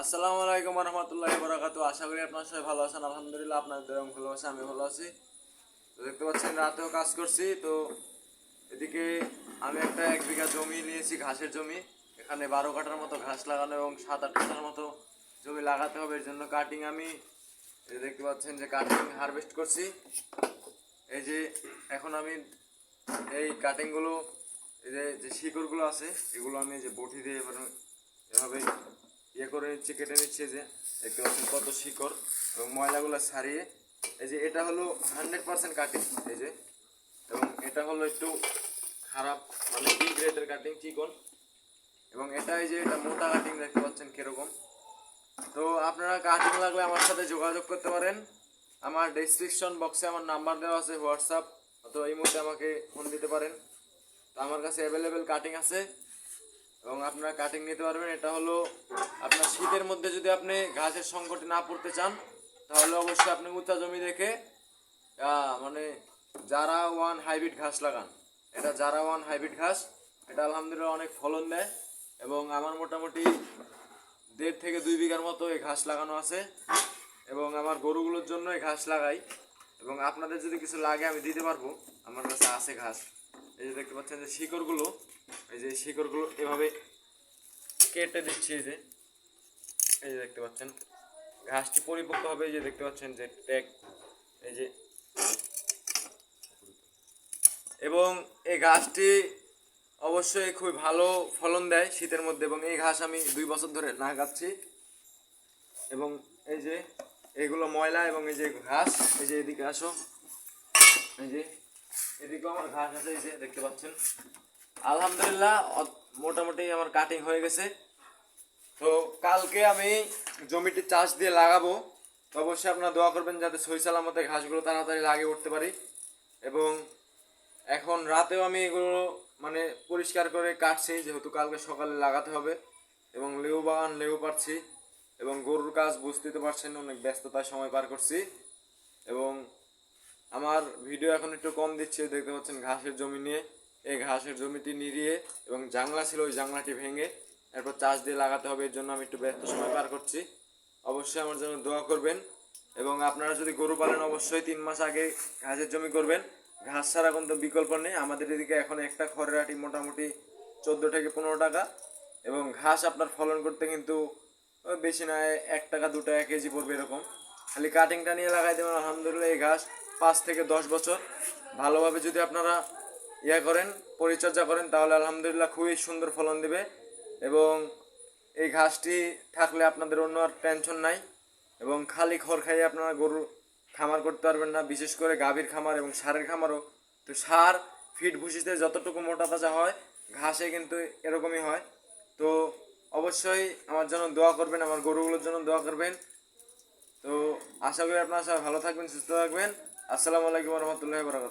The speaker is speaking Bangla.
আসসালামু আলাইকুম রহমতুল্লাহ বরাকাতু আশা করি আপনার সবাই ভালো আছেন। আলহামদুলিল্লাহ আপনাদের ভালো আছে আমি ভালো আছি। তো দেখতে পাচ্ছেন, রাতেও কাজ করছি। তো এদিকে আমি একটা এক বিঘা জমি নিয়েছি, ঘাসের জমি। এখানে বারো কাটার মতো ঘাস লাগানো এবং সাত আট কাটার মতো জমি লাগাতে হবে। এর জন্য কাটিং আমি দেখতে পাচ্ছেন যে কাটিং হারভেস্ট করছি। এই যে এখন আমি এই কাটিংগুলো এই যে শিকড়গুলো আছে, এগুলো আমি যে বটি দিয়ে এভাবে ইয়ে করে নিচ্ছি, কেটে নিচ্ছি যে, দেখতে পাচ্ছেন কত শিকড় এবং ময়লাগুলো সারিয়ে এই যে এটা হলো হান্ড্রেড পার্সেন্ট কাটিং এই যে। এবং এটা হলো একটু খারাপ মানে বি গ্রেডের কাটিং চিকন। এবং এটা এই যে, এটা মোটা কাটিং দেখতে পাচ্ছেন কীরকম। তো আপনারা কাটিং লাগলে আমার সাথে যোগাযোগ করতে পারেন। আমার ডেসক্রিপশন বক্সে আমার নাম্বার দেওয়া আছে হোয়াটসঅ্যাপ অথবা এই মুহূর্তে আমাকে ফোন দিতে পারেন। তো আমার কাছে অ্যাভেলেবেল কাটিং আছে। এবং আপনারা কাটিং নিতে পারবেন। এটা হলো আপনার শীতের মধ্যে যদি আপনি ঘাসের সংকটে না পড়তে চান, তাহলে অবশ্যই আপনি উঁচা জমি দেখে মানে জারা ওয়ান হাইব্রিড ঘাস লাগান, এটা জারা ওয়ান হাইব্রিড ঘাস, এটা আলহামদুলিল্লাহ অনেক ফলন দেয় এবং আমার মোটামুটি দেড় থেকে দুই বিঘার মতো এই ঘাস লাগানো আছে এবং আমার গরুগুলোর জন্য এই ঘাস লাগাই এবং আপনাদের যদি কিছু লাগে আমি দিতে পারব। আমার কাছে আছে ঘাস। এই যে দেখতে পাচ্ছেন যে শিকড়গুলো এই যে শিকড়গুলো এভাবে কেটে দিচ্ছি, এই যে। এই যে দেখতে পাচ্ছেন। ঘাসটি পরিপক্ক হবে, এই যে দেখতে পাচ্ছেন যে ট্যাগ। এই যে। এবং এই ঘাসটি অবশ্যই খুবই ভালো ফলন দেয় শীতের মধ্যে, এবং এই ঘাস আমি দুই বছর ধরে লাগাচ্ছি এবং এই যে এগুলো ময়লা এবং এই যে ঘাস, এই যে এদিকে আসো। এই যে, এদিকেও আমার ঘাস আছে, এই যে দেখতে পাচ্ছেন। আলহামদুলিল্লাহ মোটামুটি আমার কাটিং হয়ে গেছে। তো কালকে আমি জমিটি চাষ দিয়ে লাগাবো। অবশ্যই আপনারা দোয়া করবেন যাতে সই সালামতে ঘাসগুলো তাড়াতাড়ি লাগিয়ে উঠতে পারি। এবং এখন রাতেও আমি এগুলো মানে পরিষ্কার করে কাটছি, যেহেতু কালকে সকালে লাগাতে হবে। এবং লেবু বাগান, লেবু পারছি এবং গরুর কাজ বুঝতেই তো পারছেন, অনেক ব্যস্ততায় সময় পার করছি। এবং আমার ভিডিও এখন একটু কম দিচ্ছে, দেখতে পাচ্ছেন ঘাসের জমি নিয়ে। এই ঘাসের জমিটি নিড়িয়ে এবং জাংলা ছিল, ওই জাংলাটি ভেঙে এরপর চাষ দিয়ে লাগাতে হবে, এর জন্য আমি একটু ব্যস্ত সময় পার করছি। অবশ্যই আমার জন্য দোয়া করবেন এবং আপনারা যদি গরু পালেন, অবশ্যই তিন মাস আগে ঘাসের জমি করবেন। ঘাস ছাড়া কিন্তু বিকল্প নেই। আমাদের এদিকে এখন একটা খড়ের আটি মোটামুটি চোদ্দ থেকে পনেরো টাকা এবং ঘাস আপনার ফলন করতে কিন্তু বেশি না এক টাকা, দু টাকা কেজি পড়বে এরকম। খালি কাটিংটা নিয়ে লাগাই দেবেন। আলহামদুলিল্লাহ এই ঘাস পাঁচ থেকে দশ বছর। ভালোভাবে যদি আপনারা ইয়া করেন, পরিচর্যা করেন, তাহলে আলহামদুলিল্লাহ খুবই সুন্দর ফলন দেবে। এবং এই ঘাসটি থাকলে আপনাদের অন্য আর টেনশন নাই। এবং খালি খড় খাইয়ে আপনারা গরু খামার করতে পারবেন না, বিশেষ করে গাভীর খামার এবং সারের খামারও। তো সার ফিট ভুসিতে যতটুকু মোটা তাজা হয়, ঘাসে কিন্তু এরকমই হয়। তো অবশ্যই আমার জন্য দোয়া করবেন, আমার গরুগুলোর জন্য দোয়া করবেন। তো আশা করি আপনারা সবাই ভালো থাকবেন, সুস্থ থাকবেন। আসসালামু আলাইকুম রহমতুল্লাহ বরাকাত